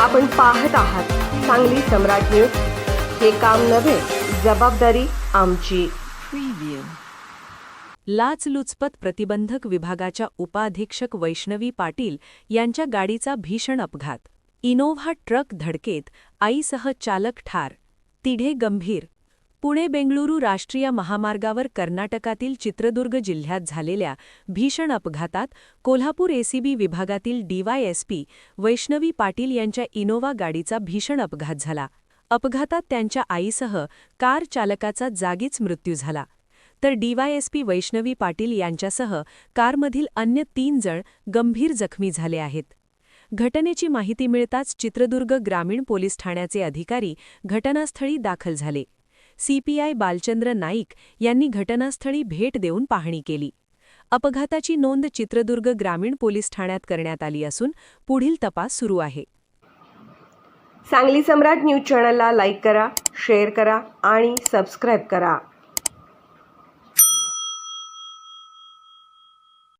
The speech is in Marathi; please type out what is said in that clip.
आपण पाहत आहात सांगली सम्राट न्यूज. हे काम नव्हे जबाबदारी आमची. लाचलुचपत प्रतिबंधक विभागाच्या उपाधीक्षक वैष्णवी पाटील यांच्या गाडीचा भीषण अपघात. इनोव्हा ट्रक धडकेत आईसह चालक ठार. तिढे गंभीर. पुणे बेंगळुरू राष्ट्रीय महामार्गावर कर्नाटकातील चित्रदुर्ग जिल्ह्यात झालेल्या भीषण अपघातात कोल्हापूर एसीबी विभागातील डीवायएसपी वैष्णवी पाटील यांच्या इनोवा गाडीचा भीषण अपघात झाला. अपघातात त्यांच्या आईसह कार चालकाचा जागीच मृत्यू झाला. तर डीवायएसपी वैष्णवी पाटील यांच्यासह कारमधील अन्य तीन जण गंभीर जखमी झाले आहेत. घटनेची माहिती मिळताच चित्रदुर्ग ग्रामीण पोलीस ठाण्याचे अधिकारी घटनास्थळी दाखल झाले. सीपीआय बालचंद्र नाईक यांनी घटनास्थळी भेट देऊन पाहणी केली. अपघाताची नोंद चित्रदुर्ग ग्रामीण पोलीस ठाण्यात करण्यात आली असून पुढील तपास सुरू आहे. सांगली सम्राट न्यूज चॅनलला लाईक करा शेअर करा आणि सबस्क्राईब करा.